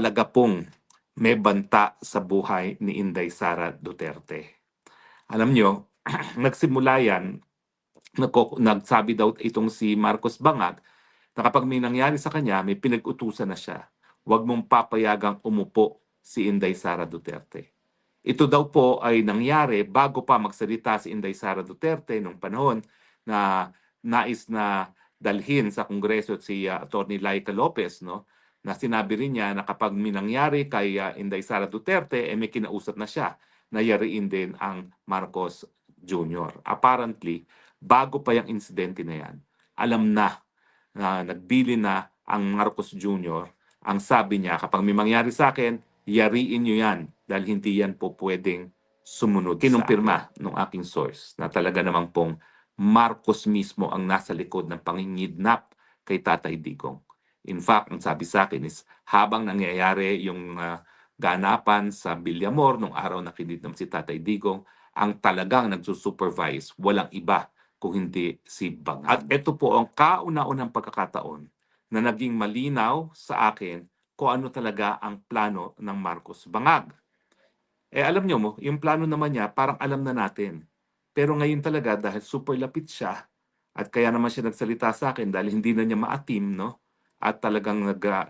talaga pong may banta sa buhay ni Inday Sara Duterte. Alam nyo, nagsimula yan, nagsabi daw itong si Marcos Bangag na kapag may nangyari sa kanya, may pinag-utusan na siya. Huwag mong papayagang umupo si Inday Sara Duterte. Ito daw po ay nangyari bago pa magsalita si Inday Sara Duterte nung panahon na nais na dalhin sa Kongreso si uh, Attorney Laika Lopez no na sinabi rin niya na kapag may nangyari kay uh, Inday Sara Duterte eh may kinausap na siya na yariin din ang Marcos Jr. Apparently, bago pa yung insidente na yan, alam na na nagbili na ang Marcos Jr. Ang sabi niya, kapag may mangyari sa akin, yariin niyo yan dahil hindi yan po pwedeng sumunod. Kinumpirma ng aking source na talaga namang pong Marcos mismo ang nasa likod ng pangingidnap kay Tatay Digong. In fact, ang sabi sa akin is habang nangyayari yung ah, ganapan sa Bilyamor nung araw na kinidnap si Tatay Digong, ang talagang nagsusupervise, walang iba kung hindi si Bangag. At ito po ang kauna-unang pagkakataon na naging malinaw sa akin kung ano talaga ang plano ng Marcos Bangag. Eh alam nyo mo, yung plano naman niya parang alam na natin. Pero ngayon talaga dahil super lapit siya at kaya naman siya nagsalita sa akin dahil hindi na niya maatim, no? At talagang nag, ah,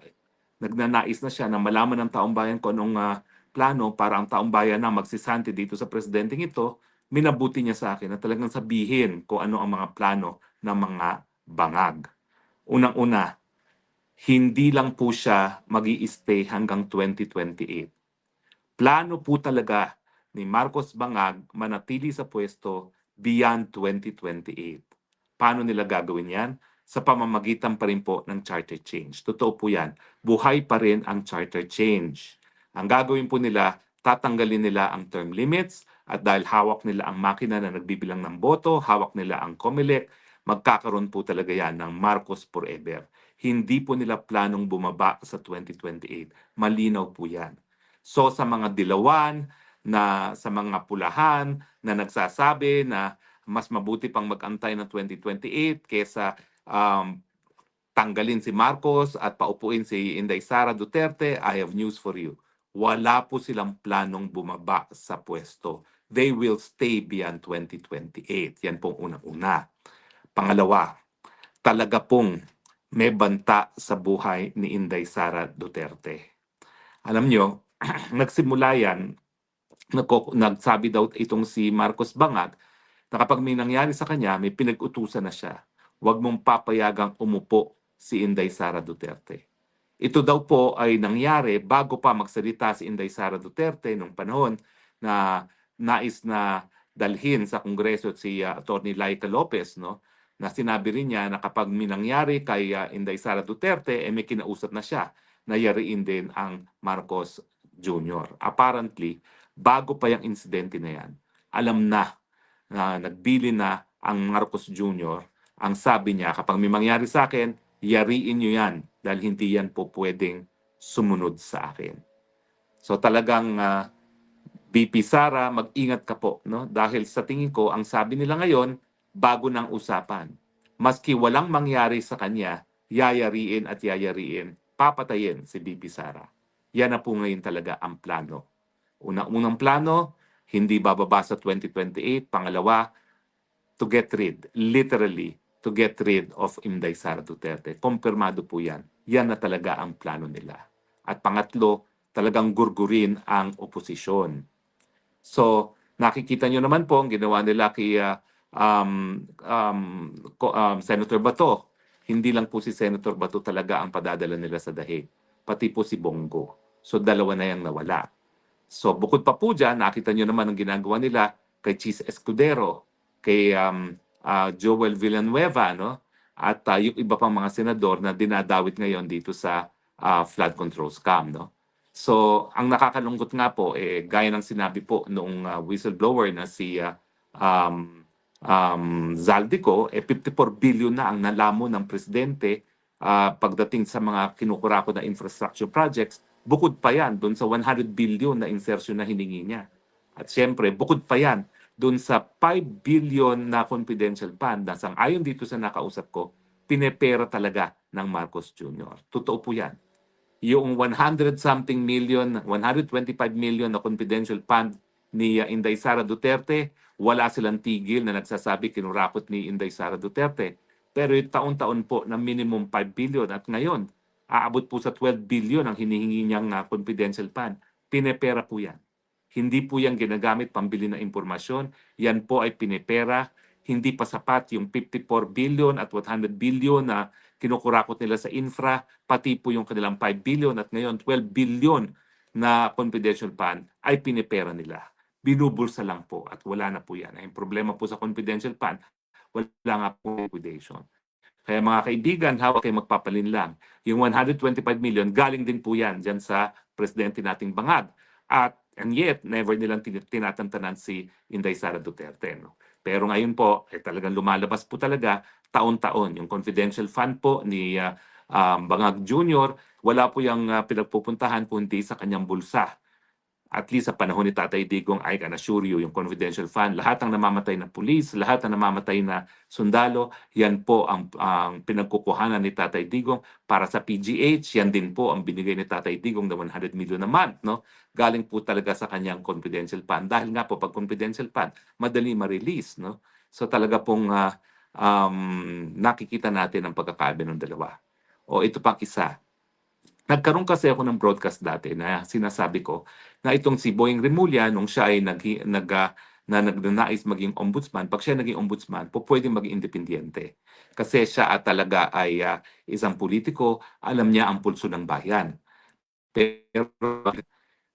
nagnanais na siya na malaman ng taong bayan kung anong ah, plano para ang taong bayan na magsisanti dito sa presidenteng ito, minabuti niya sa akin na talagang sabihin kung ano ang mga plano ng mga bangag. Unang-una, hindi lang po siya mag stay hanggang 2028. Plano po talaga ni Marcos Bangag manatili sa pwesto beyond 2028. Paano nila gagawin yan? Sa pamamagitan pa rin po ng charter change. Totoo po yan. Buhay pa rin ang charter change. Ang gagawin po nila, tatanggalin nila ang term limits at dahil hawak nila ang makina na nagbibilang ng boto, hawak nila ang COMELEC, magkakaroon po talaga yan ng Marcos forever. Hindi po nila planong bumaba sa 2028. Malinaw po yan. So sa mga dilawan, na sa mga pulahan na nagsasabi na mas mabuti pang magantay ng 2028 kesa um, tanggalin si Marcos at paupuin si Inday Sara Duterte, I have news for you. Wala po silang planong bumaba sa pwesto. They will stay beyond 2028. Yan pong unang-una. Pangalawa, talaga pong may banta sa buhay ni Inday Sara Duterte. Alam nyo, nagsimula yan nagsabi daw itong si Marcos Bangag na kapag may nangyari sa kanya, may pinag-utusan na siya. Huwag mong papayagang umupo si Inday Sara Duterte. Ito daw po ay nangyari bago pa magsalita si Inday Sara Duterte nung panahon na nais na dalhin sa Kongreso si uh, Attorney Laika Lopez no na sinabi rin niya na kapag may nangyari kay uh, Inday Sara Duterte eh may kinausap na siya na yariin din ang Marcos Jr. Apparently, bago pa yung insidente na yan, alam na na nagbili na ang Marcos Jr. Ang sabi niya, kapag may mangyari sa akin, yariin niyo yan dahil hindi yan po pwedeng sumunod sa akin. So talagang ah, BP Sara, mag-ingat ka po. No? Dahil sa tingin ko, ang sabi nila ngayon, bago ng usapan. Maski walang mangyari sa kanya, yayariin at yayariin, papatayin si BP Sara. Yan na po ngayon talaga ang plano Una-unang plano, hindi bababa sa 2028. Pangalawa, to get rid, literally, to get rid of Inday Sara Duterte. Kompirmado po yan. Yan na talaga ang plano nila. At pangatlo, talagang gurgurin ang oposisyon. So, nakikita nyo naman po ang ginawa nila kay uh, um, um, um, Senator Bato. Hindi lang po si Senator Bato talaga ang padadala nila sa dahi. Pati po si Bongo. So, dalawa na yung nawala. So bukod pa po dyan, nakita nyo naman ang ginagawa nila kay Cheese Escudero, kay um, uh, Joel Villanueva, no? at uh, yung iba pang mga senador na dinadawit ngayon dito sa uh, flood control scam. No? So ang nakakalungkot nga po, eh, gaya ng sinabi po noong uh, whistleblower na si uh, um, um, Zaldico, eh, 54 billion na ang nalamo ng presidente uh, pagdating sa mga kinukurako na infrastructure projects Bukod pa yan doon sa 100 billion na insertion na hiningi niya. At siyempre, bukod pa yan doon sa 5 billion na confidential fund na sang ayon dito sa nakausap ko, pinepera talaga ng Marcos Jr. Totoo po yan. yung 100 something million, 125 million na confidential fund ni uh, Inday Sara Duterte, wala silang tigil na nagsasabi kinurakot ni Inday Sara Duterte. Pero taon-taon po na minimum 5 billion at ngayon, aabot po sa 12 billion ang hinihingi niyang uh, confidential fund. Pinepera po yan. Hindi po yan ginagamit pambili ng impormasyon. Yan po ay pinepera. Hindi pa sapat yung 54 billion at 100 billion na kinukurakot nila sa infra, pati po yung kanilang 5 billion at ngayon 12 billion na confidential fund ay pinepera nila. Binubulsa lang po at wala na po yan. Ang problema po sa confidential fund, wala nga po liquidation. Kaya mga kaibigan, hawak kayo magpapalin lang. Yung 125 million, galing din po yan dyan sa presidente nating bangag. At and yet, never nilang tin- tinatantanan si Inday Sara Duterte. No? Pero ngayon po, eh, talagang lumalabas po talaga taon-taon. Yung confidential fund po ni uh, um, Bangag Jr., wala po yung uh, pinagpupuntahan kundi sa kanyang bulsa. At least sa panahon ni Tatay Digong, I can assure you, yung confidential fund, lahat ng namamatay na pulis, lahat ng namamatay na sundalo, yan po ang, ang pinagkukuhanan ni Tatay Digong para sa PGH. Yan din po ang binigay ni Tatay Digong na 100 million a month. No? Galing po talaga sa kanyang confidential fund. Dahil nga po, pag confidential fund, madali ma-release. No? So talaga pong uh, um, nakikita natin ang pagkakaiba ng dalawa. O ito pang isa. Nagkaroon kasi ako ng broadcast dati na sinasabi ko na itong si Boying Remulla, nung siya ay nag, nag, uh, na nagnanais maging ombudsman, pag siya naging ombudsman, po pwedeng maging independyente. Kasi siya at talaga ay uh, isang politiko, alam niya ang pulso ng bayan. Pero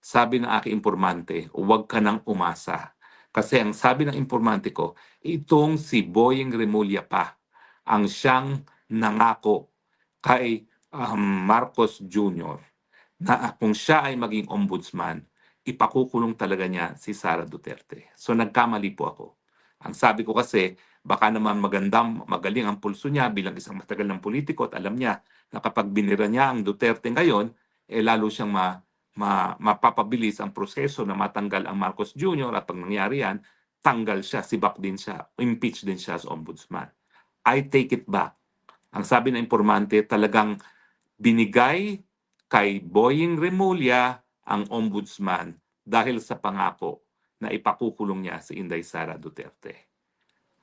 sabi ng aking informante, huwag ka nang umasa. Kasi ang sabi ng informante ko, itong si Boying Remulla pa ang siyang nangako kay um, Marcos Jr. na kung siya ay maging ombudsman, ipakukulong talaga niya si Sara Duterte. So nagkamali po ako. Ang sabi ko kasi, baka naman magandang, magaling ang pulso niya bilang isang matagal ng politiko at alam niya na kapag binira niya ang Duterte ngayon, eh lalo siyang ma, ma, mapapabilis ang proseso na matanggal ang Marcos Jr. at pag nangyari yan, tanggal siya, sibak din siya, impeach din siya as ombudsman. I take it back. Ang sabi ng informante, talagang binigay kay Boying Remulla ang ombudsman dahil sa pangako na ipakukulong niya si Inday Sara Duterte.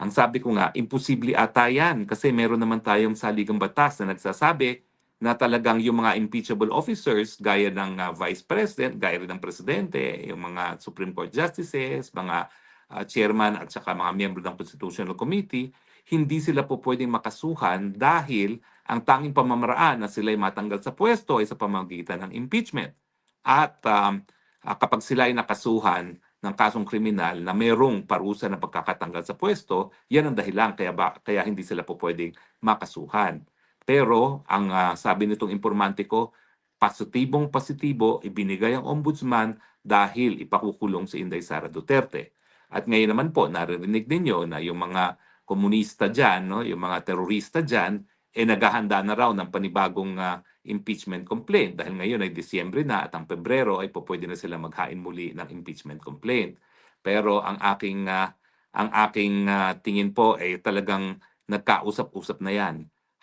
Ang sabi ko nga, imposible ata yan kasi meron naman tayong saligang batas na nagsasabi na talagang yung mga impeachable officers gaya ng uh, Vice President, gaya rin ng Presidente, yung mga Supreme Court Justices, mga uh, chairman at saka mga miyembro ng Constitutional Committee, hindi sila po pwedeng makasuhan dahil ang tanging pamamaraan na sila'y matanggal sa pwesto ay sa pamamagitan ng impeachment. At um, uh, kapag sila ay nakasuhan ng kasong kriminal na mayroong parusa na pagkakatanggal sa pwesto, yan ang dahilan kaya, ba, kaya hindi sila po pwedeng makasuhan. Pero ang uh, sabi nitong informante ko, positibong positibo ibinigay ang ombudsman dahil ipakukulong si Inday Sara Duterte. At ngayon naman po, naririnig ninyo na yung mga komunista dyan, no, yung mga terorista dyan, eh naghahanda na raw ng panibagong uh, impeachment complaint. Dahil ngayon ay Disyembre na at ang Pebrero ay pwede na sila maghain muli ng impeachment complaint. Pero ang aking uh, ang aking uh, tingin po ay talagang nagkausap-usap na 'yan.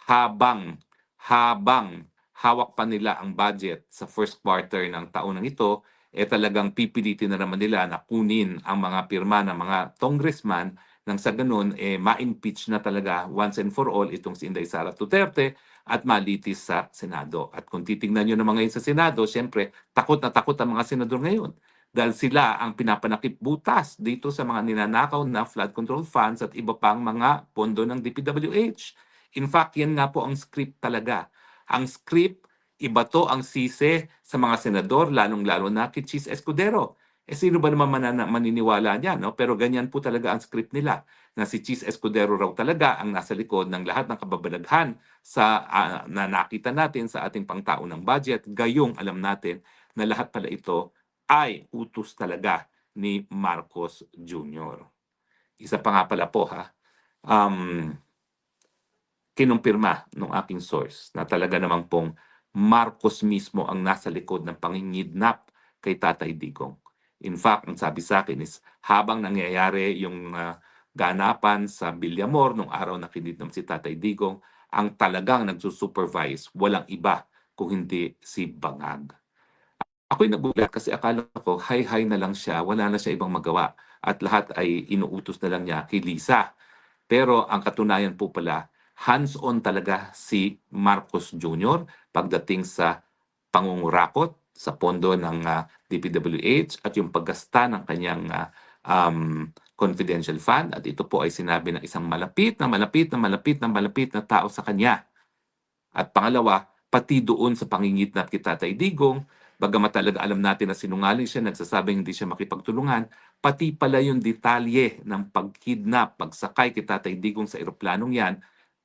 Habang habang hawak pa nila ang budget sa first quarter ng taon ito eh talagang pipilitin na naman nila na kunin ang mga pirma ng mga congressman nang sa ganun, eh, ma-impeach na talaga once and for all itong si Inday Sara Duterte at malitis sa Senado. At kung titingnan nyo naman ngayon sa Senado, siyempre, takot na takot ang mga senador ngayon. Dahil sila ang pinapanakip butas dito sa mga ninanakaw na flood control funds at iba pang mga pondo ng DPWH. In fact, yan nga po ang script talaga. Ang script, iba to ang sise sa mga senador, lalong-lalo na kay Chis Escudero eh sino ba naman manana, maniniwala niya, no? Pero ganyan po talaga ang script nila na si Cheese Escudero raw talaga ang nasa likod ng lahat ng kababalaghan sa uh, na nakita natin sa ating pangtao ng budget. Gayong alam natin na lahat pala ito ay utos talaga ni Marcos Jr. Isa pa nga pala po ha, um, kinumpirma ng aking source na talaga namang pong Marcos mismo ang nasa likod ng pangingidnap kay Tatay Digong. In fact, ang sabi sa akin is habang nangyayari yung uh, ganapan sa Bilyamor nung araw na kinidnap si Tatay Digong, ang talagang nagsusupervise, walang iba kung hindi si Bangag. Ako'y nagulat kasi akala ko hi-hi na lang siya, wala na siya ibang magawa at lahat ay inuutos na lang niya kay Lisa. Pero ang katunayan po pala, hands-on talaga si Marcos Jr. pagdating sa pangungurakot sa pondo ng ah, DPWH at yung paggasta ng kanyang ah, um, confidential fund at ito po ay sinabi ng isang malapit na malapit na malapit na malapit na tao sa kanya. At pangalawa, pati doon sa pangingitnap kay Tatay Digong, bagamat talaga alam natin na sinungaling siya, nagsasabing hindi siya makipagtulungan, pati pala yung detalye ng pagkidnap, pagsakay kay Tatay Digong sa eroplanong yan,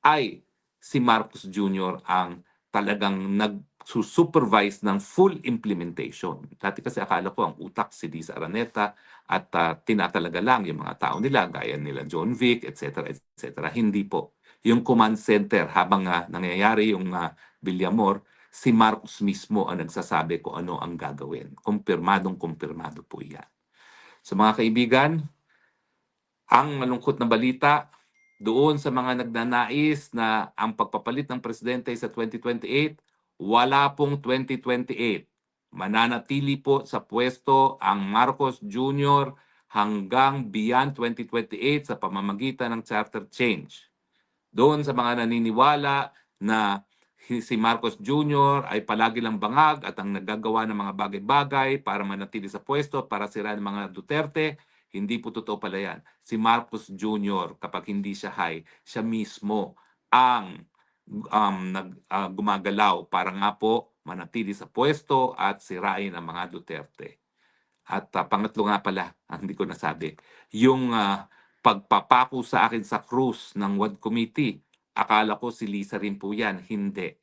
ay si Marcos Jr. ang talagang nag-supervise ng full implementation. Dati kasi akala ko ang utak si Lisa Araneta at ah, tinatalaga lang yung mga tao nila, gaya nila John Vic, etc. etc. Hindi po. Yung command center, habang ah, nangyayari yung uh, Villamor, si Marcos mismo ang nagsasabi kung ano ang gagawin. Kumpirmadong kumpirmado po yan. So mga kaibigan, ang malungkot na balita doon sa mga nagnanais na ang pagpapalit ng presidente sa 2028, wala pong 2028. Mananatili po sa pwesto ang Marcos Jr. hanggang beyond 2028 sa pamamagitan ng charter change. Doon sa mga naniniwala na si Marcos Jr. ay palagi lang bangag at ang naggagawa ng mga bagay-bagay para manatili sa pwesto para siraan mga Duterte, hindi po totoo pala yan. Si Marcos Jr., kapag hindi siya high, siya mismo ang um, nag, ah, gumagalaw para nga po manatili sa pwesto at sirain ang mga Duterte. At ah, pangatlo nga pala, ang hindi ko nasabi, yung ah, pagpapako sa akin sa cruise ng WAD Committee, akala ko si Lisa rin po yan. Hindi.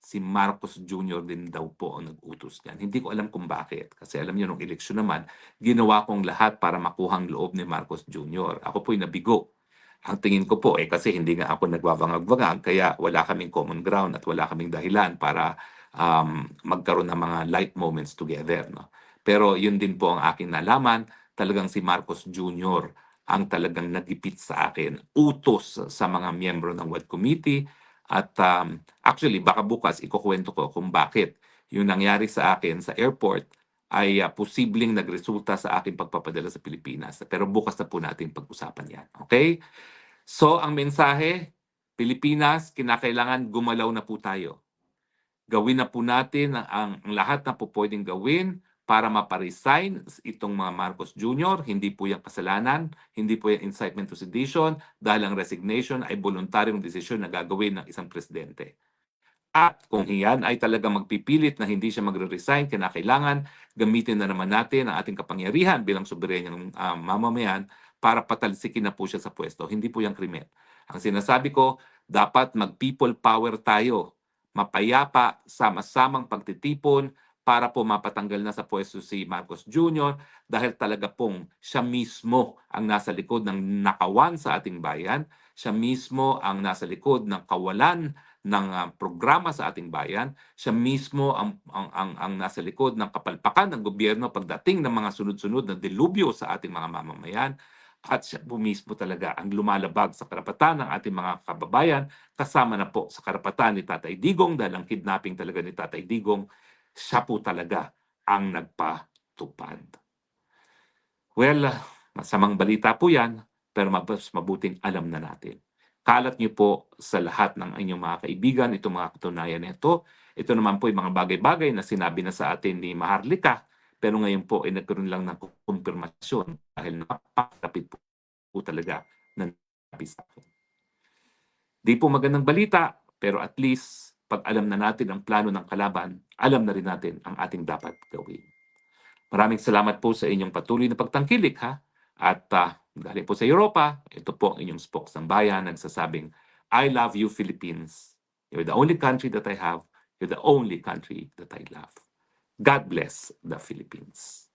Si Marcos Jr. din daw po ang nag-utos niyan. Hindi ko alam kung bakit. Kasi alam niyo, nung eleksyon naman, ginawa kong lahat para makuhang loob ni Marcos Jr. Ako po'y nabigo. Ang tingin ko po, eh kasi hindi nga ako nagwawangag-wangag, kaya wala kaming common ground at wala kaming dahilan para um, magkaroon ng mga light moments together. No? Pero yun din po ang aking nalaman, talagang si Marcos Jr. ang talagang nagipit sa akin, utos sa mga miyembro ng WAD Committee, at um, actually, baka bukas ikukwento ko kung bakit yung nangyari sa akin sa airport ay uh, posibleng nagresulta sa aking pagpapadala sa Pilipinas. Pero bukas na po natin pag-usapan yan. Okay? So, ang mensahe, Pilipinas, kinakailangan gumalaw na po tayo. Gawin na po natin ang, ang lahat na po pwedeng gawin para maparesign itong mga Marcos Jr. Hindi po yung kasalanan, hindi po yung incitement to sedition dahil ang resignation ay voluntaryong desisyon na gagawin ng isang presidente. At kung iyan ay talaga magpipilit na hindi siya magre-resign, kinakailangan gamitin na naman natin ang ating kapangyarihan bilang soberenyang uh, mamamayan para patalsikin na po siya sa pwesto. Hindi po yung krimen. Ang sinasabi ko, dapat mag-people power tayo. Mapayapa, sama-samang pagtitipon, para po mapatanggal na sa pwesto si Marcos Jr. dahil talaga pong siya mismo ang nasa likod ng nakawan sa ating bayan. Siya mismo ang nasa likod ng kawalan ng uh, programa sa ating bayan. Siya mismo ang, ang, ang, ang nasa likod ng kapalpakan ng gobyerno pagdating ng mga sunod-sunod na delubyo sa ating mga mamamayan. At siya po mismo talaga ang lumalabag sa karapatan ng ating mga kababayan kasama na po sa karapatan ni Tatay Digong dahil ang kidnapping talaga ni Tatay Digong siya po talaga ang nagpatupad. Well, ah, masamang balita po yan, pero mas mabuting alam na natin. Kalat niyo po sa lahat ng inyong mga kaibigan itong mga katunayan nito. Ito naman po yung mga bagay-bagay na sinabi na sa atin ni Maharlika, pero ngayon po ay nagkaroon lang ng kumpirmasyon dahil napakapit po, po talaga ng sa akin. Di po magandang balita, pero at least pag alam na natin ang plano ng kalaban, alam na rin natin ang ating dapat gawin. Maraming salamat po sa inyong patuloy na pagtangkilik ha. At uh, galing po sa Europa, ito po ang inyong spokes ng bayan nagsasabing, I love you Philippines. You're the only country that I have. You're the only country that I love. God bless the Philippines.